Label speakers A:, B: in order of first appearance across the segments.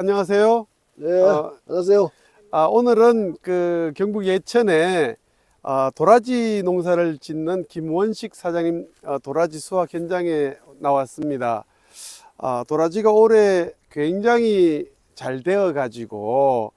A: 안녕하세요.
B: 네,
A: 어,
B: 안녕하세요.
A: 아, 오늘은 그 경북 예천에 아, 도라지 농사를 짓는 김원식 사장님 아, 도라지 수확 현장에 나왔습니다. 아, 도라지가 올해 굉장히 잘 되어 가지고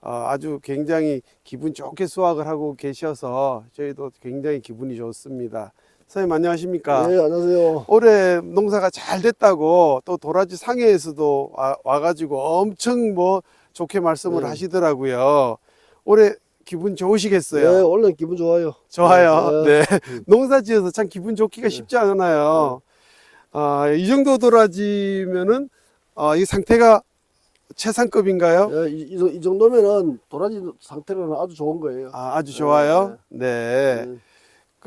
A: 아, 아주 굉장히 기분 좋게 수확을 하고 계셔서 저희도 굉장히 기분이 좋습니다. 선생님 안녕하십니까?
B: 네, 안녕하세요.
A: 올해 농사가 잘 됐다고 또 도라지 상해에서도 와, 와가지고 엄청 뭐 좋게 말씀을
B: 네.
A: 하시더라고요. 올해 기분 좋으시겠어요?
B: 네, 원래 기분 좋아요.
A: 좋아요.
B: 네.
A: 네. 농사 지어서 참 기분 좋기가 쉽지 않아요. 아, 이 정도 도라지면은 아, 이 상태가 최상급인가요?
B: 네, 이, 이, 이 정도면은 도라지 상태는 아주 좋은 거예요.
A: 아, 아주 좋아요. 네.
B: 네.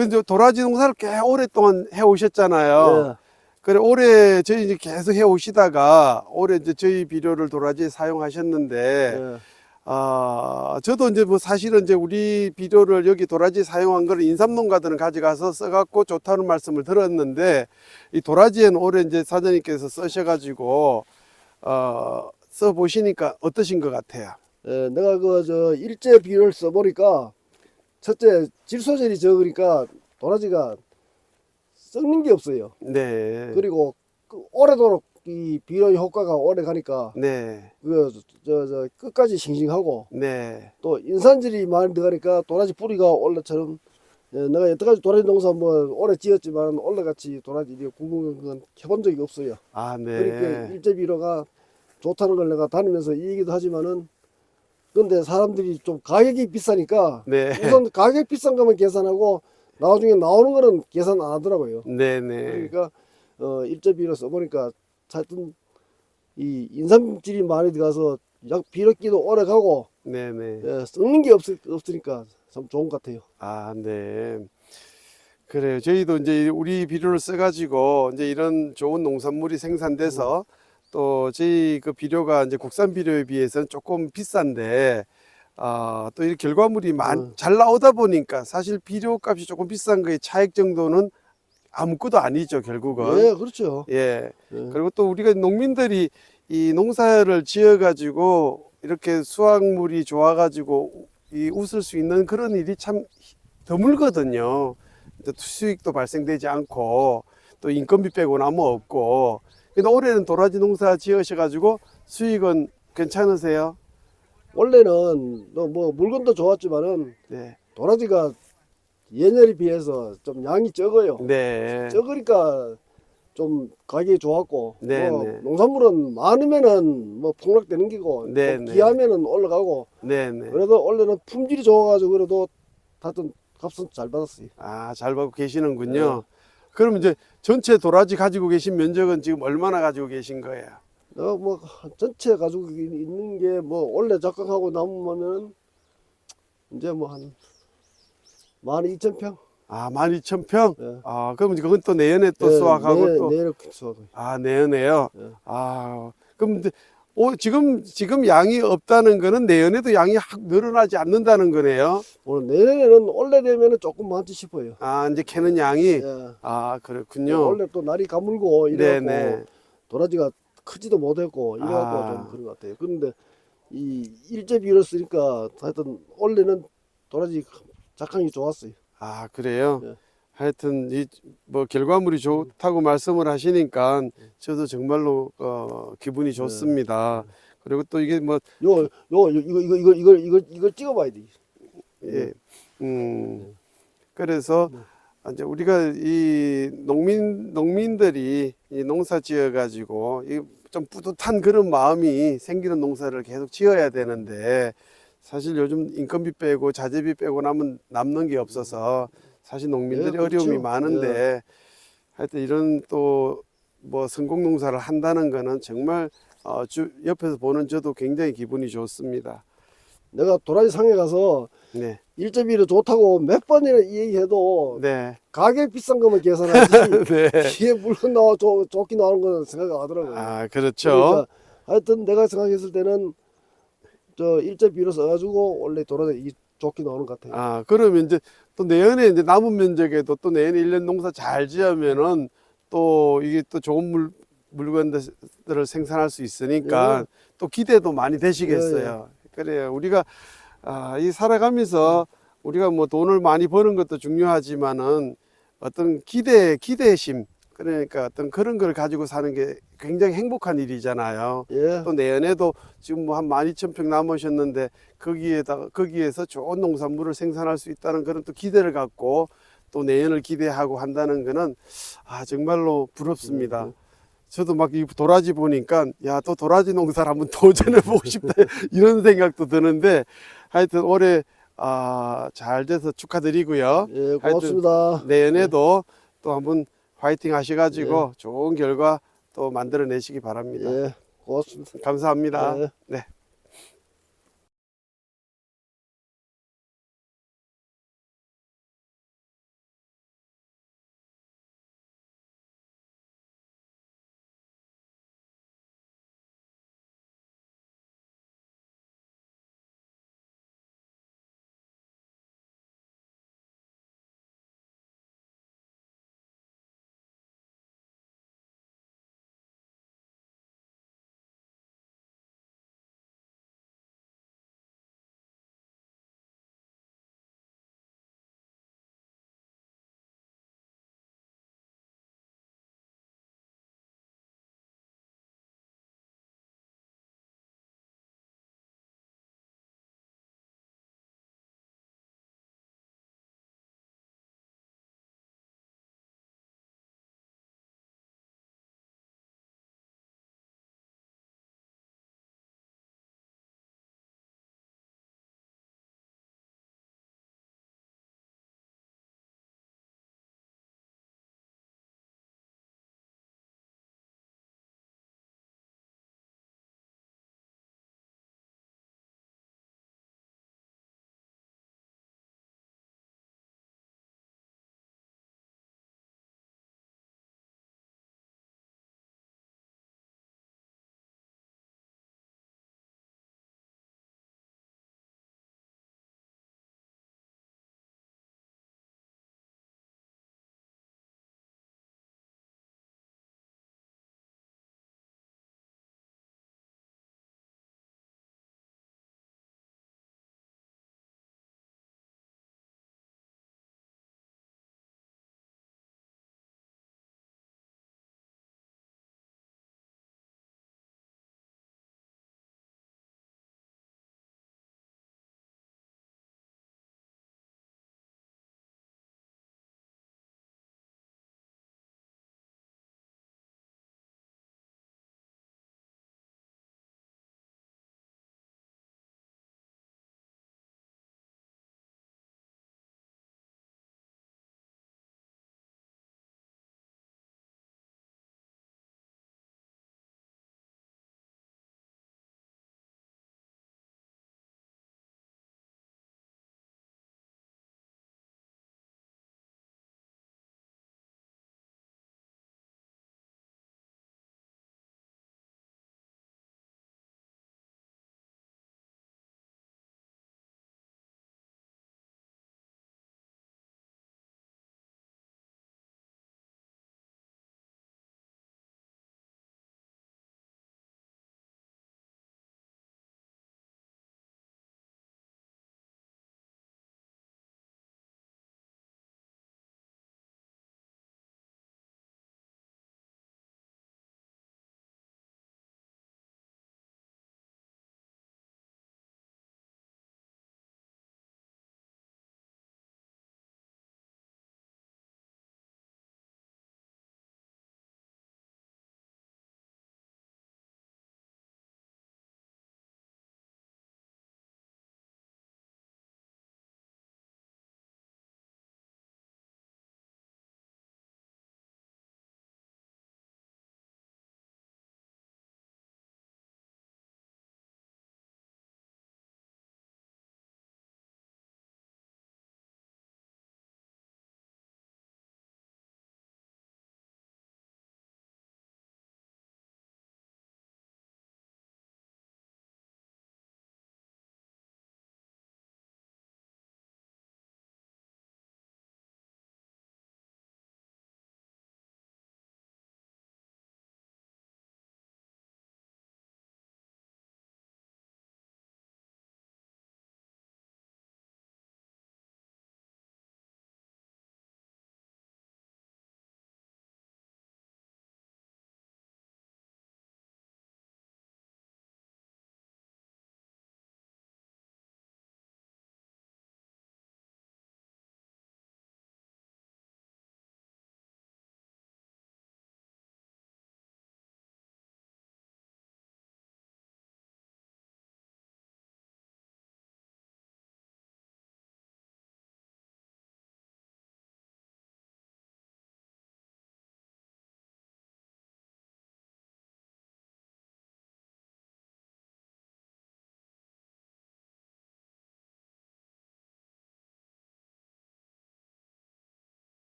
A: 근데 도라지 농사를 꽤 오랫동안 해 오셨잖아요.
B: 네.
A: 그래 올해 저희 이제 계속 해 오시다가 올해 이제 저희 비료를 도라지에 사용하셨는데
B: 네.
A: 아 저도 이제 뭐 사실은 이제 우리 비료를 여기 도라지 사용한 거를 인삼농가들은 가져가서 써갖고 좋다는 말씀을 들었는데 이 도라지에는 올해 이제 사장님께서 쓰셔가지고 어 써보시니까 어떠신 것 같아요?
B: 네, 내가 그 저 일제 비료를 써보니까 첫째 질소질이 적으니까 도라지가 썩는 게 없어요.
A: 네.
B: 그리고 그 오래도록 이 비료 효과가 오래 가니까
A: 네.
B: 그저저 끝까지 싱싱하고
A: 네.
B: 또 인산질이 많이 들어가니까 도라지 뿌리가 원래처럼 예, 내가 여태까지 도라지 농사 뭐 오래 지었지만 원래같이 도라지 이렇게 굵은 건 해본 적이 없어요.
A: 아,
B: 그러니까
A: 네.
B: 일제 비료가 좋다는 걸 내가 다니면서 이 얘기도 하지만은 근데 사람들이 좀 가격이 비싸니까
A: 네.
B: 우선 가격 비싼 것만 계산하고 나중에 나오는 거는 계산 안 하더라고요.
A: 네. 네.
B: 그러니까 어 일제비료 써보니까 하여튼 이 인삼질이 많이 들어가서 약 비료기도 오래 가고
A: 네. 네.
B: 예, 썩는 게 없, 없으니까 참 좋은 것 같아요.
A: 아, 네. 그래요. 저희도 이제 우리 비료를 써가지고 이제 이런 좋은 농산물이 생산돼서 또 저희 그 비료가 이제 국산 비료에 비해서는 조금 비싼데 아, 또이 결과물이 많,
B: 음.
A: 잘 나오다 보니까 사실 비료 값이 조금 비싼 거의 차액 정도는 아무것도 아니죠, 결국은.
B: 예, 그렇죠.
A: 예.
B: 예.
A: 그리고 또 우리가 농민들이 이 농사를 지어 가지고 이렇게 수확물이 좋아 가지고 이 웃을 수 있는 그런 일이 참 드물거든요. 수익도 발생되지 않고 또 인건비 빼고는 아무 없고. 근데 올해는 도라지 농사 지으셔 가지고 수익은 괜찮으세요?
B: 원래는 너뭐 물건도 좋았지만은
A: 네.
B: 도라지가 예년에 비해서 좀 양이 적어요.
A: 네.
B: 적으니까 좀 가격이 좋았고
A: 네,
B: 뭐
A: 네.
B: 농산물은 많으면은 뭐 폭락되는 기고
A: 네,
B: 또
A: 네.
B: 귀하면은 올라가고
A: 네, 네.
B: 그래도 원래는 품질이 좋아가지고 그래도 하여튼 값은 잘 받았어요.
A: 아, 잘 받고 계시는군요. 그럼 이제 전체 도라지 가지고 계신 면적은 지금 얼마나 가지고 계신 거예요?
B: 내가 뭐 전체 가지고 있는 게 뭐 원래 작각하고 남으면은 이제 뭐 한 만 이천 평.
A: 아, 12,000평?
B: 예.
A: 아, 그럼 이제 그건 또 내년에 또
B: 네,
A: 수확하고
B: 내-
A: 또.
B: 내일 수확.
A: 아, 내년에요?
B: 네.
A: 아, 그럼 이제, 오, 지금, 지금 양이 없다는 거는 내년에도 양이 확 늘어나지 않는다는 거네요?
B: 오늘 내년에는 원래 되면은 조금 많지 싶어요.
A: 아, 이제 캐는 양이?
B: 예.
A: 아, 그렇군요.
B: 원래 또 날이 가물고 이래갖고
A: 네네.
B: 도라지가 크지도 못했고 이래갖고
A: 아.
B: 좀 그런 것 같아요. 그런데 이 일제 비를 쓰니까 하여튼 원래는 도라지 작황이 좋았어요.
A: 아, 그래요?
B: 네.
A: 하여튼, 이, 뭐, 결과물이 좋다고 말씀을 하시니까 저도 정말로, 어, 기분이 좋습니다. 그리고 또 이게 뭐,
B: 요, 요, 요 이거 이거 이거 이걸 이걸 이걸 찍어봐야 돼.
A: 예. 음. 그래서 이제 우리가 이 농민 농민들이 이 농사 지어 가지고 이좀 뿌듯한 그런 마음이 생기는 농사를 계속 지어야 되는데 사실 요즘 인건비 빼고 자재비 빼고 남은 남는 게 없어서 사실 농민들이
B: 예, 그렇죠.
A: 어려움이 많은데 하여튼 이런 또 뭐 성공 농사를 한다는 거는 정말 어, 주, 옆에서 보는 저도 굉장히 기분이 좋습니다.
B: 내가 도라지 상에 가서
A: 네.
B: 일제 비를 좋다고 몇 번이나 이 얘기해도
A: 네.
B: 가격 비싼 것만 계산하지
A: 네.
B: 뒤에 물건 나와 좋, 좋게 나오는 건 생각 안 하더라고요.
A: 아, 그렇죠.
B: 그러니까 하여튼 내가 생각했을 때는 저 일제 비로 써가지고 원래 도라지 이 좋게 나오는 것 같아요.
A: 아, 그러면 이제 또 내년에 이제 남은 면적에도 또 내년에 1년 농사 잘 지으면은 또 이게 또 좋은 물 물건들을 생산할 수 있으니까
B: 예.
A: 또 기대도 많이 되시겠어요. 그래요. 우리가 아, 이 살아가면서 우리가 뭐 돈을 많이 버는 것도 중요하지만은 어떤 기대 기대심 그러니까 어떤 그런 걸 가지고 사는 게 굉장히 행복한 일이잖아요.
B: 예.
A: 또 내년에도 지금 뭐한 12,000평 남으셨는데 거기에다가 거기에서 좋은 농산물을 생산할 수 있다는 그런 또 기대를 갖고 또 내년을 기대하고 한다는 거는 아 정말로 부럽습니다. 저도 막 이 도라지 보니까 야 또 도라지 농사를 한번 도전해 보고 싶다 이런 생각도 드는데 하여튼 올해 아, 잘 돼서 축하드리고요.
B: 예, 고맙습니다.
A: 내년에도 또 한번 화이팅 하셔가지고 좋은 결과 또 만들어내시기 바랍니다.
B: 예, 고맙습니다.
A: 감사합니다.
B: 예.
A: 네.